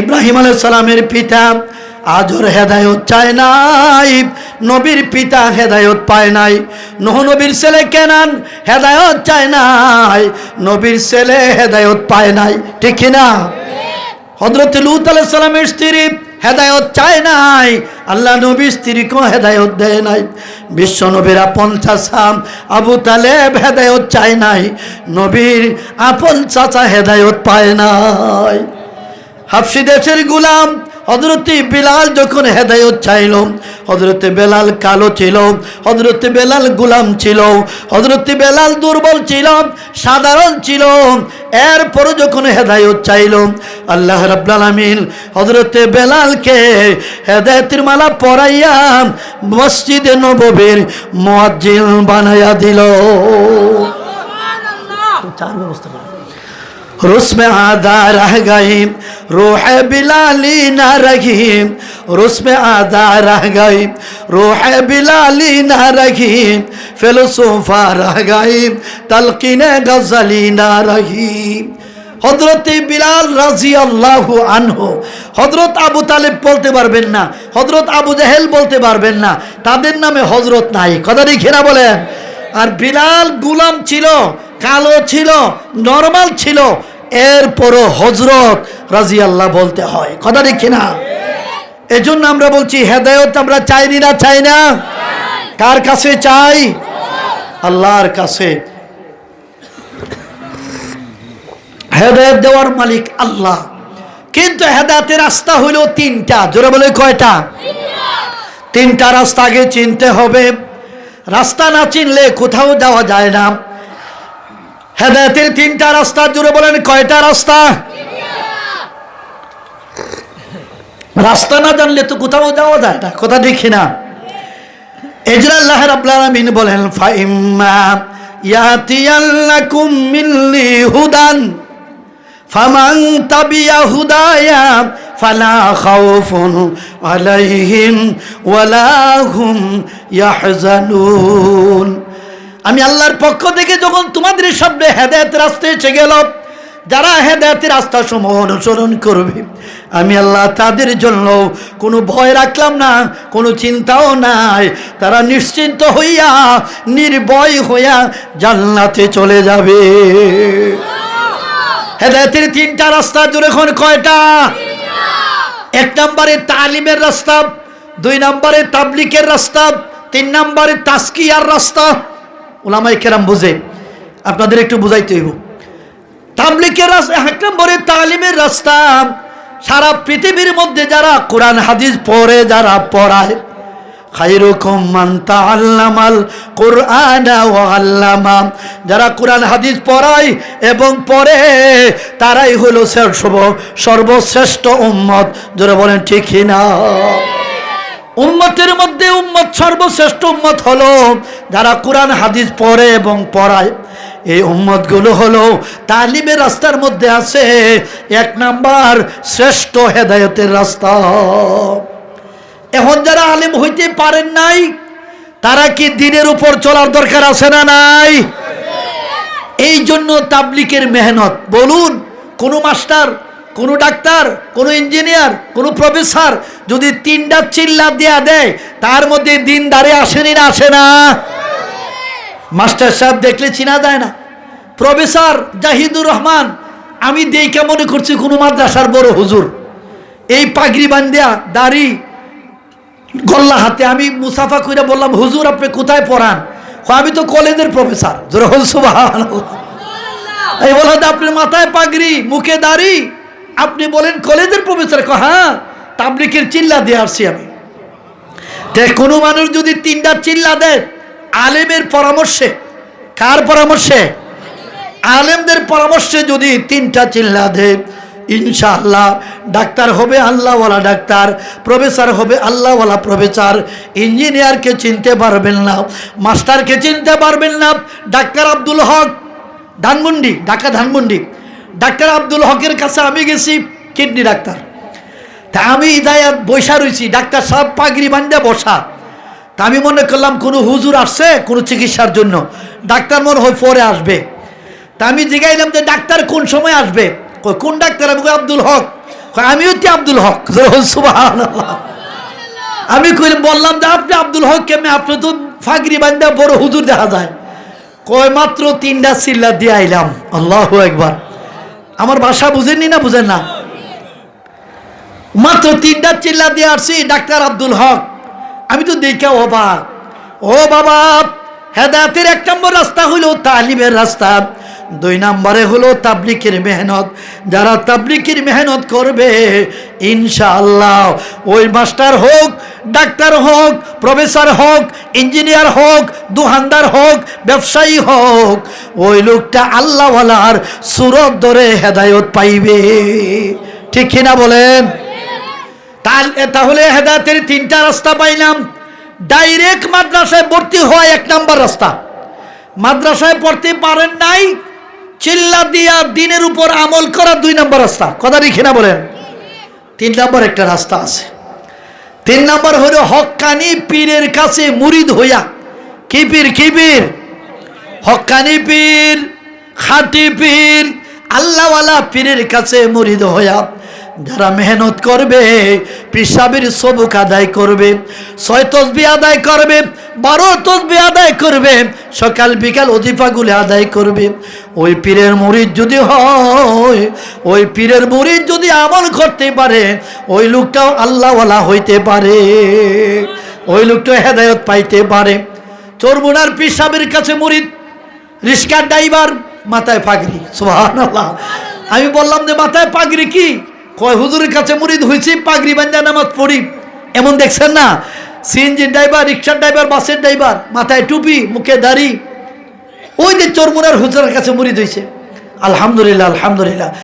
ইব্রাহিম সালামের পিতা আজর হেদায়ত চায় নাই, নবীর পিতা হেদায়ত পায় নাই। নহ নবীর ছেলে কেনান হেদায়ত চায় নাই, নবীর ছেলে হেদায়ত পায় নাই। ঠিক না হজরত লুত আলাইহিস সালামের স্ত্রী হেদায়ত চায় নাই, আল্লাহ নবীর স্ত্রীকেও হেদায়ত দেয় নাই। বিশ্ব নবীর আপন চাচা আবু তালেব হেদায়ত চায় নাই, নবীর আপন চাচা হেদায়ত পায় নাই। হাফসি দেশের গুলাম হজরতে বেলাল যখন হেদায়ত চাইল হজরতে বেলাল কালো ছিল হজরতে বেলাল গুলাম ছিল হজরতে বেলাল দুর্বল ছিল সাধারণ ছিল এরপরও যখন হেদায়ত চাইল আল্লাহ রাব্বুল আলামিন হজরতে বেলালকে হেদায়তের মালা পরাইয়া মসজিদে নববীর মুয়াজ্জিন বানাইয়া দিল। চার ব্যবস্থা رسم آدھا رہ گئی روح بلالی نہ رہی رسم آدھا رہ گئی روح بلالی نہ رہی فلسفہ رہ گئی تلقین غزلی نہ رہی হজরত বিলাল রাজি আল্লাহ আনহ হজরত আবু তালেব বলতে পারবেন না হজরত আবু জাহেল বলতে পারবেন না, তাদের নামে হজরত নাই। কথা খেরা বলেন? আর বিলাল গুলাম ছিল কালো ছিল নর্মাল ছিল। এরপরও হজরত রাজি আল্লাহ বলতে হয়। কথা দেখি না এজন্য আমরা বলছি, হেদায়ত আমরা চাইনি না, চাই না? কার কাছে চাই? আল্লাহর কাছে। হেদায়ত দেওয়ার মালিক আল্লাহ। কিন্তু হেদায়তের রাস্তা হইল তিনটা। জোরে বলে কয়টা? তিনটা রাস্তা আগে চিনতে হবে। রাস্তা না চিনলে কোথাও যাওয়া যায় না। হেদায়তের তিনটা রাস্তা জুড়ে বলেন, কয়টা রাস্তা? রাস্তা না জানলে তো কোথাও যাওয়া যায় না, কথা দেখি না এজরাল্লাহ রাব্বুল আলামিন বলেন, ফাইম্মা ইয়াতিয়াল্লাকুম মিল্লি হুদান, ফামান তাবিয়া হুদায়া ফালা খাউফুন আলাইহিম ওয়ালা হুম ইয়াহজানুন আমি আল্লাহর পক্ষ থেকে যখন তোমাদের সামনে হেদায়ত রাস্তায় এসে গেল যারা হেদায়তের রাস্তা সমূহ অনুসরণ করবে, আমি আল্লাহ তাদের জন্য কোনো ভয় রাখলাম না, কোনো চিন্তাও নাই। তারা নিশ্চিন্ত হইয়া, নির্ভয় হইয়া জান্নাতে চলে যাবে। হেদায়তের তিনটা রাস্তা জুড়ে এখন কয়টা? এক নম্বরে তালিমের রাস্তা, দুই নম্বরে তাবলিকের রাস্তা, তিন নম্বরে তাস্কিয়ার রাস্তা ওলামাই কেরাম বুঝে, আপনাদের একটু বুঝাইতে হইব। তাবলিকের এক নম্বরে তালিমের রাস্তা। সারা পৃথিবীর মধ্যে যারা কোরআন, হাদিস পড়ে, যারা পড়ায় যারা কোরআন, হাদিস পড়ায় এবং পড়ে, তারাই হলো সর্ব- সর্বশ্রেষ্ঠ উম্মত। যারা বলেন ঠিকই না উম্মতের মধ্যে উম্মত সর্বশ্রেষ্ঠ উম্মত হলো যারা কোরআন, হাদিস পড়ে এবং পড়ায়। এই উম্মতগুলো হলো তালিমের রাস্তার মধ্যে আছে এক নাম্বার শ্রেষ্ঠ হেদায়তের রাস্তা। এখন যারা আলিম হইতে পারেন নাই, তারা কি দিনের উপর চলার দরকার আছে না নাই? এই জন্য তাবলিকের মেহনত। বলুন, কোনো মাস্টার কোনো ডাক্তার কোনো ইঞ্জিনিয়ার কোনো প্রফেসর যদি তিনটা চিল্লা দেয়া দেয় তার মধ্যে দিন দাঁড়ে আসেনি না আসে না। মাস্টার সাহেব দেখলে চিনা যায় না। প্রফেসর জাহিদুর রহমান আমি দেখে মনে করছি কোনো মাদ্রাসার বড় হুজুর। এই পাগড়ি বান্ধিয়া দাড়ি গল্লা হাতে আমি মুসাফা কইরা বললাম হুজুর আপনি কোথায় পড়ান? আমি তো কলেজের প্রফেসর। জোরে হল সুবহানাল্লাহ। এই বলা আপনার মাথায় পাগড়ি মুখে দাড়ি? আপনি বলেন কলেজের প্রফেসর হ্যাঁ তাবলিকের চিল্লা দিয়ে আসছি আমি। কোনো মানুষ যদি তিনটা চিল্লা দেয়, আলেমের পরামর্শে, কার পরামর্শে? আলেমদের পরামর্শে যদি তিনটা চিল্লা দেয়, ইনশাআল্লাহ, ডাক্তার হবে আল্লাহওয়ালা ডাক্তার, প্রফেসর হবে আল্লাহওয়ালা প্রফেসর, ইঞ্জিনিয়ারকে চিনতে পারবেন না, মাস্টারকে চিনতে পারবেন না, ডাক্তার আব্দুল হক, ধানমন্ডি, ঢাকা ধানমন্ডি ডাক্তার আব্দুল হকের কাছে আমি গেছি কিডনি ডাক্তার। তা আমি ইদায়াত বৈশা রয়েছি ডাক্তার সাহেব পাগড়ি বান্ধে বসা। তা আমি মনে করলাম কোনো হুজুর আসছে কোনো চিকিৎসার জন্য। ডাক্তার মনে হয় পরে আসবে। তা আমি জিগাইলাম যে ডাক্তার কোন সময় আসবে? কোন ডাক্তার? আমি আব্দুল হক। কয়, আমি হচ্ছি আব্দুল হক। আমি কইলাম বললাম যে আপনি আব্দুল হক কেমনে? আপনি তো ফাগরি বান্দা বড় হুজুর দেখা যায়। কয় মাত্র তিনটা চিল্লা দিয়ে আইলাম। আল্লাহ একবার আমার বাসা বুঝেননি না বুঝেন না? মাত্র তিনটা চিল্লা দিয়ে আসছি, ডাক্তার আব্দুল হক। আমি তো দেখে ও অবাক। ও বাবা, হেদায়তের এক নম্বর রাস্তা হইল তালিমের রাস্তা। দুই নম্বরে হলো তাবলিকের মেহনত। যারা তাবলিকের মেহনত করবে, ইনশাআল্লাহ ওই মাস্টার হোক, ডাক্তার হোক, প্রফেসর হোক, ইঞ্জিনিয়ার হোক, দুহানদার হোক, ব্যবসায়ী হোক, ওই লোকটা আল্লাহওয়ালার সুরত ধরে হেদায়ত পাইবে। ঠিক কিনা বলেন? তাহলে হেদায়তের তিনটা রাস্তা পাইলাম। ডাইরেক্ট মাদ্রাসায় ভর্তি হওয়া এক নাম্বার রাস্তা। মাদ্রাসায় পড়তে পারেন নাই চিল্লা দিয়া দিনের উপর আমল করা দুই নম্বর রাস্তা। কথা লিখে না বলেন? তিন নম্বর একটা রাস্তা আছে। তিন নম্বর হলো হকানি পীরের কাছে মুরিদ হইয়া। কি পীর কি পীর? হকানি পীর, খাটি পীর, আল্লাহওয়ালা পীরের কাছে মুরিদ হইয়া যারা মেহনত করবে পিসাবের সবুক আদায় করবে, ছয় তসবি আদায় করবে, বারো তসবি আদায় করবে, সকাল, বিকাল অধিফাগুলি আদায় করবে। ওই পীরের মুরিদ যদি হয়, ওই পীরের মুরিদ যদি আমল করতে পারে, ওই লোকটাও আল্লাহওয়ালা হইতে পারে, ওই লোকটা হেদায়ত পাইতে পারে। চোরমুনার পিসাবের কাছে মুরিদ রিস্কার ড্রাইভার, মাথায় পাগড়ি সুহান আমি বললাম যে মাথায় পাগড়ি কি? কয়, হুজুরের কাছে মুরিদ হয়েছি পাগড়ি বান্ধা নামাজ পড়ি। এমন দেখছেন না? সিএনজি ড্রাইভার রিক্সার ড্রাইভার, বাসের ড্রাইভার, মাথায় টুপি, মুখে দাড়ি। ওই যে চোরমুনার হুজুরের কাছে মুরিদ হয়েছে আলহামদুলিল্লাহ আলহামদুলিল্লাহ।